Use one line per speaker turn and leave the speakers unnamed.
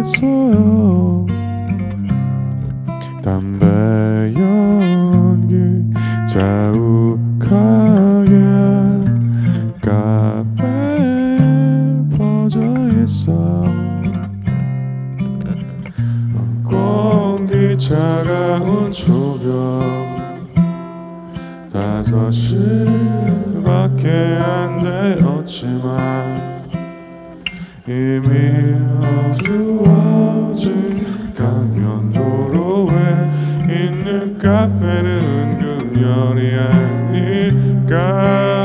했어요. 담배 연기 자욱하게 카페 퍼져 있어. 공기 차가운 조명. 다섯 시밖에 안 되었지만 이미 어, kaferin gün yor yani kar